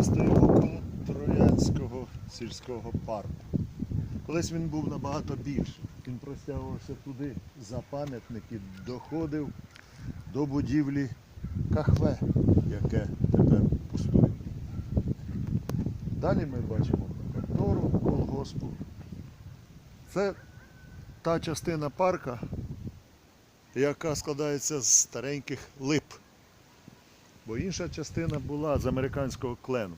Около Троянського сільського парку. Колись він був набагато більший. Він простягувався туди за пам'ятник і доходив до будівлі кахве, яке тепер пустує. Далі ми бачимо контору колгоспу. Це та частина парка, яка складається з стареньких лип. Бо інша частина була з американського клену.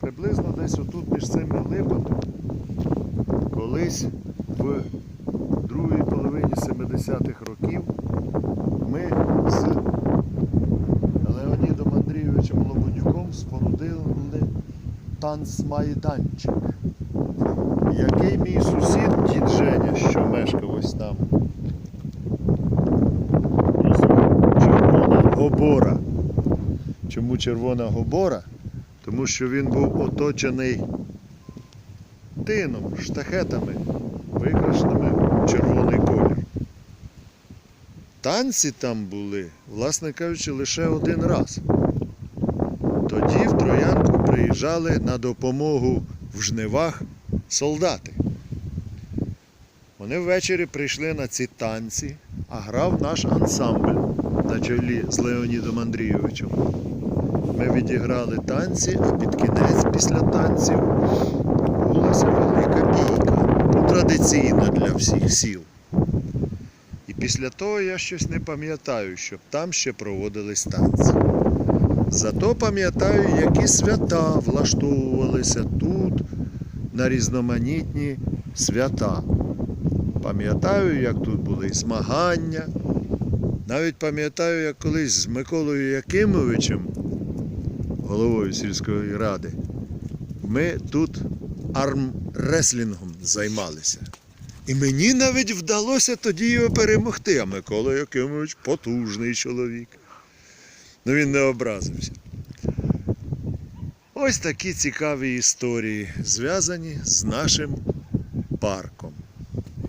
Приблизно десь отут між цими липами колись в другій половині 70-х років ми з Леонідом Андрійовичем Лободюком спорудили танцмайданчик, який мій сусід дід Женя, що мешкав ось там, назвав Червона Гобора. Чому червона гобора? Тому що він був оточений тином, штахетами, викрашеними в червоний колір. Танці там були, власне кажучи, лише один раз. Тоді в Троянку приїжджали на допомогу в жнивах солдати. Вони ввечері прийшли на ці танці, а грав наш ансамбль на чолі з Леонідом Андрійовичем. Ми відіграли танці, а під кінець після танців відбулася велика бійка. Ну, традиційна для всіх сіл. І після того я щось не пам'ятаю, щоб там ще проводились танці. Зато пам'ятаю, які свята влаштовувалися тут на різноманітні свята. Пам'ятаю, як тут були змагання. Навіть пам'ятаю, як колись з Миколою Якимовичем, головою сільської ради, ми тут армреслінгом займалися. І мені навіть вдалося тоді його перемогти, а Микола Якимович потужний чоловік. Ну він не образився. Ось такі цікаві історії, зв'язані з нашим парком.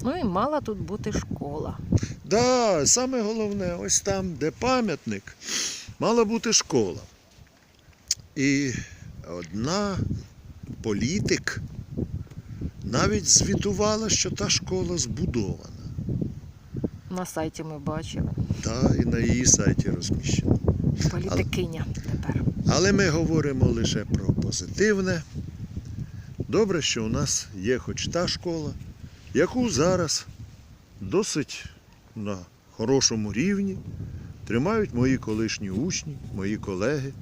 Ну і мала тут бути школа. Да, саме головне, ось там, де пам'ятник, мала бути школа. І одна політик навіть звітувала, що та школа збудована. На сайті ми бачили. Та і на її сайті розміщено. Політикиня тепер. Але ми говоримо лише про позитивне. Добре, що у нас є хоч та школа, яку зараз досить на хорошому рівні тримають мої колишні учні, мої колеги.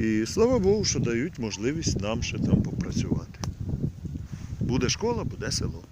І слава Богу, що дають можливість нам ще там попрацювати. Буде школа, буде село.